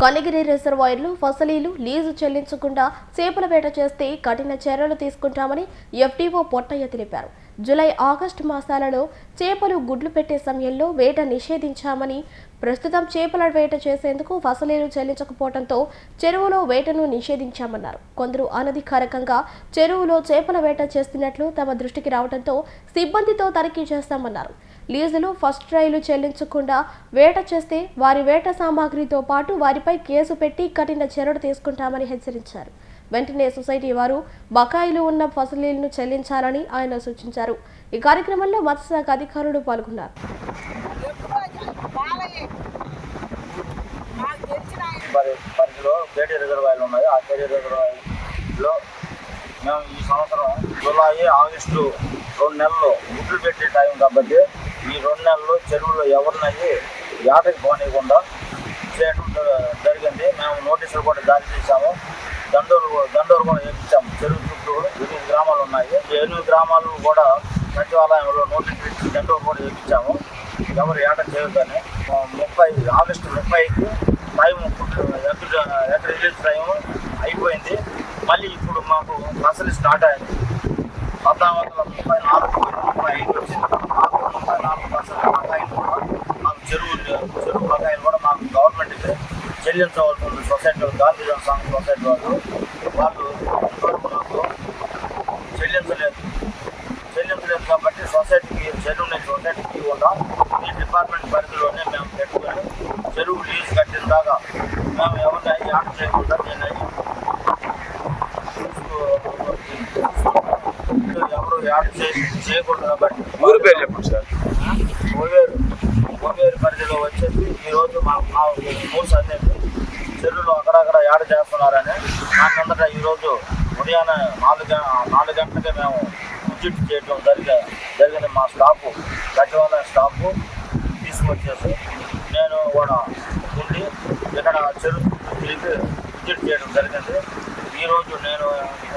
కనిగిరి రిజర్వాయర్లు ఫసలీలు లీజు చెల్లించకుండా చేపల వేట చేస్తే కఠిన చర్యలు తీసుకుంటామని ఎఫ్డీఓ పొట్టయ్య తెలిపారు. జూలై ఆగస్టు మాసాలలో చేపలు గుడ్లు పెట్టే సమయంలో వేట నిషేధించామని ప్రస్తుతం చేపల వేట చేసేందుకు ఫసలీలు చెల్లించకపోవడంతో చెరువులో వేటను నిషేధించామన్నారు. కొందరు అనధికారికంగా చెరువులో చేపల వేట చేస్తున్నట్లు తమ దృష్టికి రావడంతో సిబ్బందితో తనిఖీ చేస్తామన్నారు. లీజులు ఫస్ట్ ట్రైలు చెల్లించకుండా వేట చేస్తే వారి వేట సామాగ్రితో పాటు వారిపై కేసు పెట్టి కఠిన చర్యలు తీసుకుంటామని హెచ్చరించారు. వెంటనే సొసైటీ వారు బకాయిలు ఉన్న ఫసలీలను చెల్లించాలని ఆయన సూచించారు. ఈ కార్యక్రమంలో మత్స్యశాఖ అధికారులు పాల్గొన్నారు. కేటీ రిజర్వాయర్లు ఉన్నాయి. ఆ కేటీ రిజర్వాయర్లో మేము ఈ సంవత్సరం జూలై ఆగస్టు రెండు నెలలు గుడ్లు పెట్టే టైం కాబట్టి ఈ రెండు నెలలు చెరువులో ఎవరినయ్యి ఏటకి పోనీయకుండా చేయడం జ- జరిగింది. మేము నోటీసులు కూడా జారీ చేశాము. దండోరు దండోరు కూడా వేయించాము చెరువు చుట్టూ ఎనిమిది గ్రామాలు ఉన్నాయి. ఈ ఎనిమిది గ్రామాలు కూడా సచివాలయంలో నోటీసులు ఇచ్చి దండోరు కూడా వేయించాము ఎవరు ఏట చేయొద్దని. ముప్పై ఆగస్టు ముప్పైకి టైం ఎక్కడ ఎక్కడ రిలీజ్ టైం అయిపోయింది. మళ్ళీ ఇప్పుడు మాకు అసలు స్టార్ట్ అయింది పద్నాలుగు వందల ముప్పై నాలుగు ముప్పై ఐదు వచ్చింది. నాలుగు పర్సెంట్ బకాయిలు కూడా మాకు చెరువు చెరువు బకాయిలు కూడా మాకు గవర్నమెంట్కి చెల్లించవలసి సొసైటీ గాంధీ సంఘ సొసైటీ వాళ్ళు వాళ్ళు ఇంతవరకు చెల్లించలేదు చెల్లించలేదు కాబట్టి సొసైటీకి చెరువు నుంచి సొసైటీకి కూడా ఈ డిపార్ట్మెంట్ పరిధిలోనే మేము పెట్టుకొని చెరువు లీజ్ కట్టిన దాకా మేము ఎవరిని యాడ్ చేయకుండా దీన్ని చూసుకో- ఎవరు యాడ్ చేయ చేయకూడదు కాబట్టి ఊరు పేరు చెప్పండి సార్. ఓవేరు ఓవేరు పరిధిలో వచ్చేసి ఈరోజు మా మా మూడు సందేశం చెరువులో అక్కడక్కడ యాడ చేస్తున్నారని దాని ఈరోజు ఉదయాన్నే నాలుగు నాలుగు గంటలకే మేము విజిట్ చేయడం జరిగే జరిగింది మా స్టాఫ్. సచివాలయ స్టాఫ్ తీసుకొచ్చేసి నేను కూడా ఉండి ఇక్కడ చెరువు తిరిగి విజిట్ చేయడం జరిగింది. ఈరోజు నేను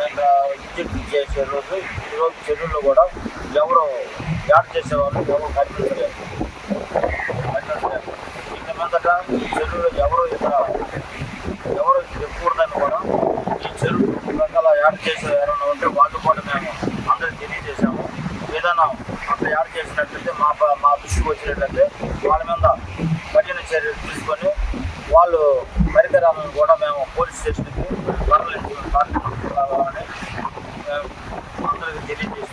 ఇక్కడ చేసే రోజు ఈరోజు చెరువులో కూడా ఎవరు యాడ్ చేసేవాళ్ళు ఎవరు కనిపించలేదు. కనిపించలేదు ఇక మీదట ఈ చెరువులో ఎవరు ఇక్కడ ఎవరు చెప్పకూడదని కూడా ఈ చెరువు రకాల యాడ్ చేసే ఎవరైనా ఉంటే వాళ్ళు కూడా మేము అందరికి తెలియజేశాము. ఏదైనా అక్కడ యాడ్ చేసినట్లయితే మా మా దృష్టికి వచ్చినట్లయితే వాళ్ళ మీద కఠిన చర్యలు తీసుకొని వాళ్ళు పరికరాలను కూడా మేము పోలీస్ స్టేషన్కి Thank you.